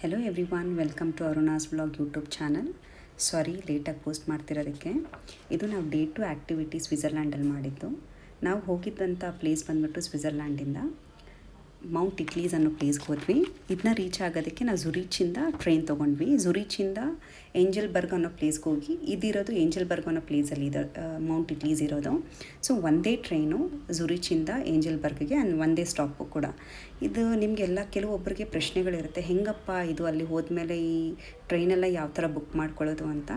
Hello everyone welcome to Aruna's blog YouTube channel sorry ಲೇಟಾಗಿ post ಮಾಡ್ತಿರೋದಕ್ಕೆ. ಇದು ನಾವು day to activity ಸ್ವಿಟ್ಜರ್ಲ್ಯಾಂಡಲ್ಲಿ ಮಾಡಿದ್ದು. ನಾವು ಹೋಗಿದ್ದಂಥ ಪ್ಲೇಸ್ ಬಂದ್ಬಿಟ್ಟು ಸ್ವಿಟ್ಜರ್ಲ್ಯಾಂಡಿಂದ ಮೌಂಟ್ ಇಟ್ಲೀಸ್ ಅನ್ನೋ ಪ್ಲೇಸ್ಗೆ ಹೋದ್ವಿ. ಇದನ್ನ ರೀಚ್ ಆಗೋದಕ್ಕೆ ನಾವು ಜುರೀಚಿಂದ ಟ್ರೈನ್ ತೊಗೊಂಡ್ವಿ. ಜುರೀಚಿಂದ ಏಂಜಲ್ ಬರ್ಗ್ ಅನ್ನೋ ಪ್ಲೇಸ್ಗೆ ಹೋಗಿ, ಇದಿರೋದು ಏಂಜಲ್ ಬರ್ಗ್ ಅನ್ನೋ ಪ್ಲೇಸಲ್ಲಿ ಇದೆ ಮೌಂಟ್ ಇಟ್ಲೀಸ್ ಇರೋದು. ಸೊ ಒಂದೇ ಟ್ರೈನು ಝುರಿಚಿಂದ ಏಂಜಲ್ ಬರ್ಗ್ಗೆ ಆ್ಯಂಡ್ ಒಂದೇ ಸ್ಟಾಪು ಕೂಡ. ಇದು ನಿಮಗೆಲ್ಲ ಕೆಲವೊಬ್ಬರಿಗೆ ಪ್ರಶ್ನೆಗಳಿರುತ್ತೆ, ಹೆಂಗಪ್ಪ ಇದು ಅಲ್ಲಿ ಹೋದ್ಮೇಲೆ ಈ ಟ್ರೈನೆಲ್ಲ ಯಾವ ಥರ ಬುಕ್ ಮಾಡ್ಕೊಳ್ಳೋದು ಅಂತ?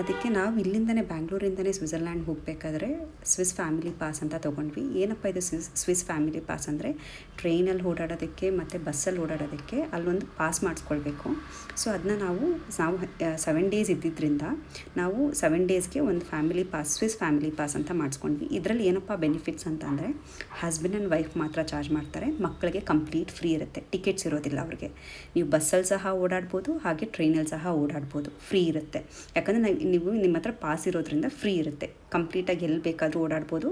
ಅದಕ್ಕೆ ನಾವು ಇಲ್ಲಿಂದನೇ ಬ್ಯಾಂಗ್ಳೂರಿಂದನೇ ಸ್ವಿಟ್ಜರ್ಲ್ಯಾಂಡ್ ಹೋಗಬೇಕಾದ್ರೆ ಸ್ವಿಸ್ ಫ್ಯಾಮಿಲಿ ಪಾಸ್ ಅಂತ ತೊಗೊಂಡ್ವಿ. ಏನಪ್ಪ ಇದು ಸ್ವಿಸ್ ಸ್ವಿಸ್ ಫ್ಯಾಮಿಲಿ ಪಾಸ್ ಅಂದರೆ ಟ್ರೈನಲ್ಲಿ ಓಡಾಡೋದಕ್ಕೆ ಮತ್ತು ಬಸ್ಸಲ್ಲಿ ಓಡಾಡೋದಕ್ಕೆ ಅಲ್ಲೊಂದು ಪಾಸ್ ಮಾಡಿಸ್ಕೊಳ್ಬೇಕು. ಸೊ ಅದನ್ನ ನಾವು ನಾವು ಸೆವೆನ್ ಡೇಸ್ ಇದ್ದಿದ್ದರಿಂದ ನಾವು ಸೆವೆನ್ ಡೇಸ್ಗೆ ಒಂದು family pass Swiss family pass ಅಂತ ಮಾಡಿಸ್ಕೊಂಡ್ವಿ. ಇದರಲ್ಲಿ ಏನಪ್ಪ ಬೆನಿಫಿಟ್ಸ್ ಅಂತ ಅಂದರೆ ಹಸ್ಬೆಂಡ್ ಆ್ಯಂಡ್ ವೈಫ್ ಮಾತ್ರ ಚಾರ್ಜ್ ಮಾಡ್ತಾರೆ, ಮಕ್ಕಳಿಗೆ ಕಂಪ್ಲೀಟ್ ಫ್ರೀ ಇರುತ್ತೆ. ಟಿಕೆಟ್ಸ್ ಇರೋದಿಲ್ಲ ಅವ್ರಿಗೆ. ನೀವು ಬಸ್ಸಲ್ಲಿ ಸಹ ಓಡಾಡ್ಬೋದು, ಹಾಗೆ ಟ್ರೈನಲ್ಲಿ ಸಹ ಓಡಾಡ್ಬೋದು. ಫ್ರೀ ಇರುತ್ತೆ. ಯಾಕಂದರೆ ನಾವು ನಿಮ್ಮ ಹತ್ರ ಪಾಸ್ ಇರೋದ್ರಿಂದ ಫ್ರೀ ಇರುತ್ತೆ. ಕಂಪ್ಲೀಟಾಗಿ ಎಲ್ಲಿ ಬೇಕಾದರೂ ಓಡಾಡ್ಬೋದು.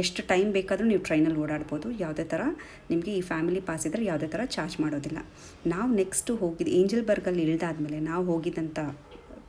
ಎಷ್ಟು ಟೈಮ್ ಬೇಕಾದರೂ ನೀವು ಟ್ರೈನಲ್ಲಿ ಓಡಾಡ್ಬೋದು. ಯಾವುದೇ ಥರ ನಿಮಗೆ ಈ ಫ್ಯಾಮಿಲಿ ಪಾಸ್ ಇದ್ದರೆ ಯಾವುದೇ ಥರ ಚಾರ್ಜ್ ಮಾಡೋದಿಲ್ಲ. ನಾವು ನೆಕ್ಸ್ಟು ಹೋಗಿದ್ದು ಏಂಜಲ್ ಬರ್ಗಲ್ಲಿ ಇಳಿದಾದ್ಮೇಲೆ ನಾವು ಹೋಗಿದ್ದಂಥ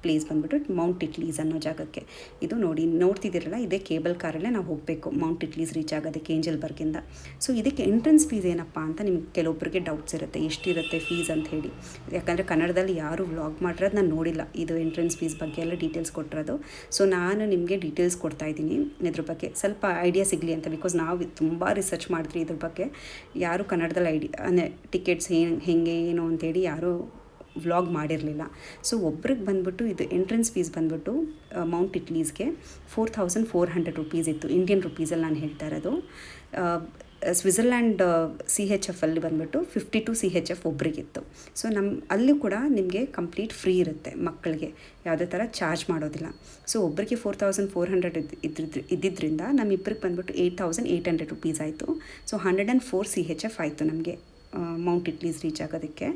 ಪ್ಲೇಸ್ ಬಂದ್ಬಿಟ್ಟು ಮೌಂಟ್ ಇಟ್ಲೀಸ್ ಅನ್ನೋ ಜಾಗಕ್ಕೆ. ಇದು ನೋಡಿ, ನೋಡ್ತಿದ್ದೀರಲ್ಲ, ಇದೇ ಕೇಬಲ್ ಕಾರಲ್ಲೇ ನಾವು ಹೋಗಬೇಕು. ಮೌಂಟ್ ಇಟ್ಲೀಸ್ ರೀಚ್ ಆಗೋದಕ್ಕೆ ಏಂಜಲ್ ಬರ್ಗಿಂದ ಸೊ ಇದಕ್ಕೆ ಎಂಟ್ರೆನ್ಸ್ ಫೀಸ್ ಏನಪ್ಪ ಅಂತ ನಿಮ್ಗೆ ಕೆಲವೊಬ್ಬರಿಗೆ ಡೌಟ್ಸ್ ಇರುತ್ತೆ. ಎಷ್ಟಿರುತ್ತೆ ಫೀಸ್ ಅಂತ ಹೇಳಿ. ಯಾಕಂದರೆ ಕನ್ನಡದಲ್ಲಿ ಯಾರು ವ್ಲಾಗ್ ಮಾಡಿರೋದು ನಾನು ನೋಡಿಲ್ಲ. ಇದು ಎಂಟ್ರೆನ್ಸ್ ಫೀಸ್ ಬಗ್ಗೆ ಎಲ್ಲ ಡೀಟೇಲ್ಸ್ ಕೊಟ್ಟಿರೋದು. ಸೊ ನಾನು ನಿಮಗೆ ಡೀಟೇಲ್ಸ್ ಕೊಡ್ತಾ ಇದ್ದೀನಿ ಇದ್ರ ಬಗ್ಗೆ. ಸ್ವಲ್ಪ ಐಡಿಯಾ ಸಿಗಲಿ ಅಂತ ಬಿಕಾಸ್ ನಾವು ತುಂಬ ರಿಸರ್ಚ್ ಮಾಡಿದ್ರಿ ಇದ್ರ ಬಗ್ಗೆ. ಯಾರು ಕನ್ನಡದಲ್ಲಿ ಐಡಿ ಅಂದರೆ ಟಿಕೆಟ್ಸ್ ಏನು ಹೇಗೆ, ಏನು ಅಂತೇಳಿ ಯಾರೂ ವ್ಲಾಗ್ ಮಾಡಿರಲಿಲ್ಲ. ಸೊ ಒಬ್ರಿಗೆ ಬಂದ್ಬಿಟ್ಟು ಇದು ಎಂಟ್ರೆನ್ಸ್ ಫೀಸ್ ಬಂದ್ಬಿಟ್ಟು Mount ಇಟ್ಲೀಸ್ಗೆ four thousand four hundred rupees ಇತ್ತು. ಇಂಡಿಯನ್ ರುಪೀಸಲ್ಲಿ ನಾನು ಹೇಳ್ತಾ ಇರೋದು. ಸ್ವಿಝರ್ಲ್ಯಾಂಡ್ ಸಿ ಹೆಚ್ ಎಫ್ ಅಲ್ಲಿ ಬಂದ್ಬಿಟ್ಟು fifty two C H F ಒಬ್ರಿಗಿತ್ತು. So ನಮ್ಮ ಅಲ್ಲಿ ಕೂಡ ನಿಮಗೆ ಕಂಪ್ಲೀಟ್ ಫ್ರೀ ಇರುತ್ತೆ ಮಕ್ಕಳಿಗೆ. ಯಾವುದೇ ಥರ ಚಾರ್ಜ್ ಮಾಡೋದಿಲ್ಲ. ಸೊ ಒಬ್ಬರಿಗೆ ಫೋರ್ ತೌಸಂಡ್ ಫೋರ್ ಹಂಡ್ರೆಡ್ ಇದ್ದಿದ್ದು ಇದ್ದಿದ್ದರಿಂದ ನಮ್ಮಿಬ್ಬರಿಗೆ ಬಂದ್ಬಿಟ್ಟು eight thousand eight hundred rupees ಆಯಿತು. So hundred and four C H F ಆಯಿತು ನಮಗೆ. ಮೌಂಟ್ ಇಟ್ಲೀಸ್ ರೀಚ್ ಆಗೋದಕ್ಕೆ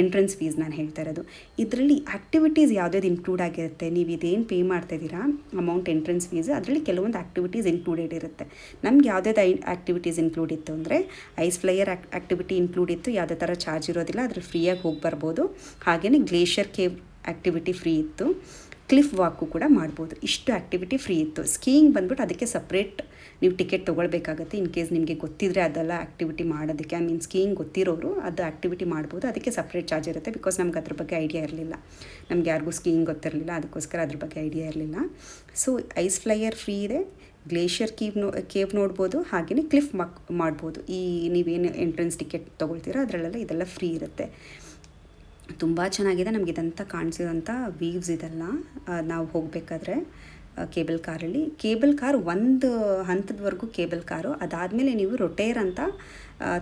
ಎಂಟ್ರೆನ್ಸ್ ಫೀಸ್ ನಾನು ಹೇಳ್ತಾ ಇರೋದು. ಇದರಲ್ಲಿ ಆ್ಯಕ್ಟಿವಿಟೀಸ್ ಯಾವುದ್ಯಾವ್ದು ಇನ್ಕ್ಲೂಡ್ ಆಗಿರುತ್ತೆ? ನೀವು ಇದೇನು ಪೇ ಮಾಡ್ತಾ ಇದ್ದೀರಾ? ಅಮೌಂಟ್ ಎಂಟ್ರೆನ್ಸ್ ಫೀಸ್ ಅದರಲ್ಲಿ ಕೆಲವೊಂದು ಆ್ಯಕ್ಟಿವಿಟೀಸ್ ಇನ್ಕ್ಲೂಡೆಡ್ ಇರುತ್ತೆ. ನಮ್ಗೆ ಯಾವುದ್ಯಾವ್ದು ಐ ಆ್ಯಕ್ಟಿವಿಟೀಸ್ ಇನ್ಕ್ಲೂಡ್ ಇತ್ತು ಅಂದರೆ ice flyer act activity include ಇತ್ತು. ಯಾವುದೇ ಥರ ಚಾರ್ಜ್ ಇರೋದಿಲ್ಲ ಅದ್ರ ಫ್ರೀಯಾಗಿ ಹೋಗಿ ಬರ್ಬೋದು. ಹಾಗೆಯೇ ಗ್ಲೇಷಿಯರ್ ಕೇವ್ ಆ್ಯಕ್ಟಿವಿಟಿ ಫ್ರೀ ಇತ್ತು. ಕ್ಲಿಫ್ ವಾಕು ಕೂಡ ಮಾಡ್ಬೋದು. ಇಷ್ಟು ಆ್ಯಕ್ಟಿವಿಟಿ ಫ್ರೀ ಇತ್ತು. ಸ್ಕೀಯಿಂಗ್ ಬಂದ್ಬಿಟ್ಟು ಅದಕ್ಕೆ ಸಪ್ರೇಟ್ ನೀವು ಟಿಕೆಟ್ ತೊಗೊಳ್ಬೇಕಾಗತ್ತೆ. ಇನ್ ಕೇಸ್ ನಿಮಗೆ ಗೊತ್ತಿದ್ರೆ ಅದೆಲ್ಲ ಆ್ಯಕ್ಟಿವಿಟಿ ಮಾಡೋದಕ್ಕೆ ಐ ಮೀನ್ ಸ್ಕೀಯಿಂಗ್ ಗೊತ್ತಿರೋರು ಅದು ಆ್ಯಕ್ಟಿವಿಟಿ ಮಾಡ್ಬೋದು. ಅದಕ್ಕೆ ಸಪ್ರೇಟ್ ಚಾರ್ಜ್ ಇರುತ್ತೆ ಬಿಕಾಸ್ ನಮ್ಗೆ ಅದ್ರ ಬಗ್ಗೆ ಐಡಿಯಾ ಇರಲಿಲ್ಲ. ನಮ್ಗೆ ಯಾರಿಗೂ ಸ್ಕೀಯಿಂಗ್ ಗೊತ್ತಿರಲಿಲ್ಲ. ಅದಕ್ಕೋಸ್ಕರ ಅದ್ರ ಬಗ್ಗೆ ಐಡಿಯಾ ಇರಲಿಲ್ಲ. ಸೊ ಐಸ್ ಫ್ಲೈಯರ್ ಫ್ರೀ ಇದೆ. ಗ್ಲೇಷಿಯರ್ ಕೀವ್ ನೋ ಕೇವ್ ನೋಡ್ಬೋದು. ಹಾಗೆಯೇ ಕ್ಲಿಫ್ ಮಕ್, ಮಾಡ್ಬೋದು. ಈ ನೀವೇನು ಎಂಟ್ರೆನ್ಸ್ ಟಿಕೆಟ್ ತೊಗೊಳ್ತೀರೋ, ಅದರಲ್ಲೆಲ್ಲ ಇದೆಲ್ಲ ಫ್ರೀ ಇರುತ್ತೆ. ತುಂಬ ಚೆನ್ನಾಗಿದೆ. ನಮಗೆ ಇದಂತ ಕಾಣಿಸಿದಂಥ ವೀವ್ಸ್ ಇದೆಲ್ಲ. ನಾವು ಹೋಗಬೇಕಾದ್ರೆ. ಕೇಬಲ್ ಕಾರಲ್ಲಿ ಕೇಬಲ್ ಕಾರ್ ಒಂದು ಹಂತದವರೆಗೂ ಕೇಬಲ್ ಕಾರು. ಅದಾದಮೇಲೆ ನೀವು ರೊಟೇರ್ ಅಂತ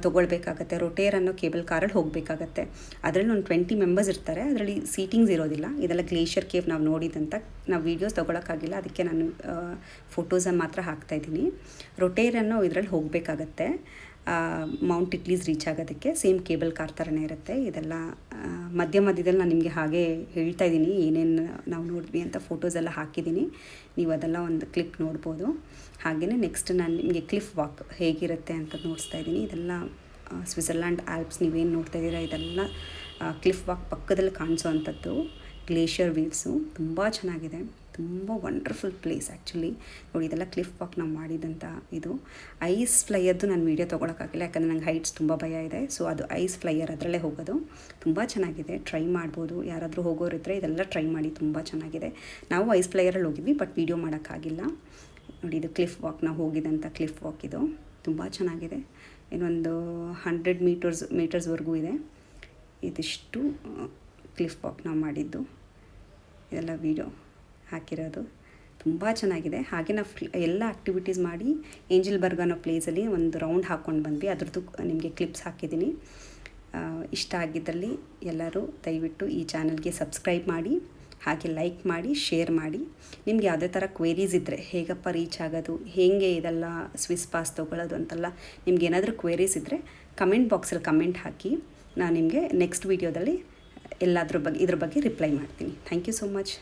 ತೊಗೊಳ್ಬೇಕಾಗತ್ತೆ. ರೊಟೇರ್ ಅನ್ನೋ ಕೇಬಲ್ ಕಾರಲ್ಲಿ ಹೋಗಬೇಕಾಗತ್ತೆ. ಅದರಲ್ಲಿ ಒಂದು ಟ್ವೆಂಟಿ ಮೆಂಬರ್ಸ್ ಇರ್ತಾರೆ. ಅದರಲ್ಲಿ ಸೀಟಿಂಗ್ಸ್ ಇರೋದಿಲ್ಲ. ಇದೆಲ್ಲ ಗ್ಲೇಷಿಯರ್ ಕೇವ್ ನಾವು ನೋಡಿದಂಥ ನಾವು ವೀಡಿಯೋಸ್ ತೊಗೊಳಕ್ಕಾಗಿಲ್ಲ. ಅದಕ್ಕೆ ನಾನು ಫೋಟೋಸನ್ನು ಮಾತ್ರ ಹಾಕ್ತಾಯಿದ್ದೀನಿ ರೊಟೇರ್ ಅನ್ನೋ ಇದರಲ್ಲಿ ಹೋಗಬೇಕಾಗತ್ತೆ. ಮೌಂಟ್ ಇಟ್ಲೀಸ್ ರೀಚ್ ಆಗೋದಕ್ಕೆ ಸೇಮ್ ಕೇಬಲ್ ಕಾರ್ ಥರನೇ ಇರುತ್ತೆ. ಇದೆಲ್ಲ ಮಧ್ಯ ಮಧ್ಯದಲ್ಲಿ ನಾನು ನಿಮಗೆ ಹಾಗೆ ಹೇಳ್ತಾ ಇದ್ದೀನಿ. ಏನೇನು ನಾವು ನೋಡಿದ್ವಿ ಅಂತ ಫೋಟೋಸ್ ಎಲ್ಲ ಹಾಕಿದ್ದೀನಿ. ನೀವು ಅದೆಲ್ಲ ಒಂದು ಕ್ಲಿಪ್ ನೋಡ್ಬೋದು. ಹಾಗೆಯೇ ನೆಕ್ಸ್ಟ್ ನಾನು ನಿಮಗೆ ಕ್ಲಿಫ್ ವಾಕ್ ಹೇಗಿರುತ್ತೆ ಅಂತ ನೋಡಿಸ್ತಾ ಇದ್ದೀನಿ. ಇದೆಲ್ಲ ಸ್ವಿಟ್ಜರ್ಲ್ಯಾಂಡ್ ಆಲ್ಪ್ಸ್ ನೀವೇನು ನೋಡ್ತಾ ಇದ್ದೀರಾ, ಇದೆಲ್ಲ ಕ್ಲಿಫ್ ವಾಕ್ ಪಕ್ಕದಲ್ಲಿ ಕಾಣಿಸೋ ಅಂಥದ್ದು. ಗ್ಲೇಷಿಯರ್ ವೀವ್ಸು ತುಂಬ ಚೆನ್ನಾಗಿದೆ. ತುಂಬ ವಂಡರ್ಫುಲ್ ಪ್ಲೇಸ್ ಆ್ಯಕ್ಚುಲಿ ನೋಡಿ, ಇದೆಲ್ಲ ಕ್ಲಿಫ್ ವಾಕ್ ನಾವು ಮಾಡಿದಂಥ ಇದು. ಐಸ್ ಫ್ಲೈಯರ್ದು ನಾನು ವೀಡಿಯೋ ತೊಗೊಳಕ್ಕಾಗಿಲ್ಲ, ಯಾಕಂದರೆ ನಂಗೆ ಹೈಟ್ಸ್ ತುಂಬ ಭಯ ಇದೆ. ಸೊ ಅದು ಐಸ್ ಫ್ಲೈಯರ್ ಅದರಲ್ಲೇ ಹೋಗೋದು. ತುಂಬ ಚೆನ್ನಾಗಿದೆ. ಟ್ರೈ ಮಾಡ್ಬೋದು. ಯಾರಾದರೂ ಹೋಗೋರಿದ್ರೆ ಇದೆಲ್ಲ ಟ್ರೈ ಮಾಡಿ, ತುಂಬ ಚೆನ್ನಾಗಿದೆ. ನಾವು ಐಸ್ ಫ್ಲೈಯರಲ್ಲಿ ಹೋಗಿದ್ವಿ ಬಟ್ ವೀಡಿಯೋ ಮಾಡೋಕ್ಕಾಗಿಲ್ಲ. ನೋಡಿ, ಇದು ಕ್ಲಿಫ್ ವಾಕ್ ನಾವು ಹೋಗಿದಂಥ ಕ್ಲಿಫ್ ವಾಕ್ ಇದು. ತುಂಬ ಚೆನ್ನಾಗಿದೆ. ಇನ್ನೊಂದು ಹಂಡ್ರೆಡ್ ಮೀಟರ್ಸ್ ಮೀಟರ್ಸ್ವರೆಗೂ ಇದೆ. ಇದಿಷ್ಟು ಕ್ಲಿಫ್ ವಾಕ್ ನಾವು ಮಾಡಿದ್ದು. ಇದೆಲ್ಲ ವೀಡಿಯೋ ಹಾಕಿರೋದು. ತುಂಬ ಚೆನ್ನಾಗಿದೆ. ಹಾಗೆ ನಾವು ಎಲ್ಲ ಆ್ಯಕ್ಟಿವಿಟೀಸ್ ಮಾಡಿ ಏಂಜಲ್ ಬರ್ಗ್ ಅನ್ನೋ ಪ್ಲೇಸಲ್ಲಿ ಒಂದು ರೌಂಡ್ ಹಾಕ್ಕೊಂಡು ಬಂದ್ವಿ. ಅದ್ರದ್ದು ನಿಮಗೆ ಕ್ಲಿಪ್ಸ್ ಹಾಕಿದ್ದೀನಿ. ಇಷ್ಟ ಆಗಿದ್ದಲ್ಲಿ ಎಲ್ಲರೂ ದಯವಿಟ್ಟು ಈ ಚಾನಲ್ಗೆ ಸಬ್ಸ್ಕ್ರೈಬ್ ಮಾಡಿ, ಹಾಗೆ ಲೈಕ್ ಮಾಡಿ ಶೇರ್ ಮಾಡಿ. ನಿಮ್ಗೆ ಯಾವುದೇ ಥರ ಕ್ವೇರೀಸ್ ಇದ್ದರೆ ಹೇಗಪ್ಪ ರೀಚ್ ಆಗೋದು, ಹೇಗೆ ಇದೆಲ್ಲ ಸ್ವಿಸ್ ಪಾಸ್ ತೊಗೊಳ್ಳೋದು ಅಂತೆಲ್ಲ ನಿಮ್ಗೆ ಏನಾದರೂ ಕ್ವೇರೀಸ್ ಇದ್ದರೆ ಕಮೆಂಟ್ ಬಾಕ್ಸಲ್ಲಿ ಕಮೆಂಟ್ ಹಾಕಿ, ನಾನು ನಿಮಗೆ ನೆಕ್ಸ್ಟ್ ವೀಡಿಯೋದಲ್ಲಿ ಎಲ್ಲದ್ರ ಬಗ್ಗೆ ಇದ್ರ ಬಗ್ಗೆ ರಿಪ್ಲೈ ಮಾಡ್ತೀನಿ. Thank you so much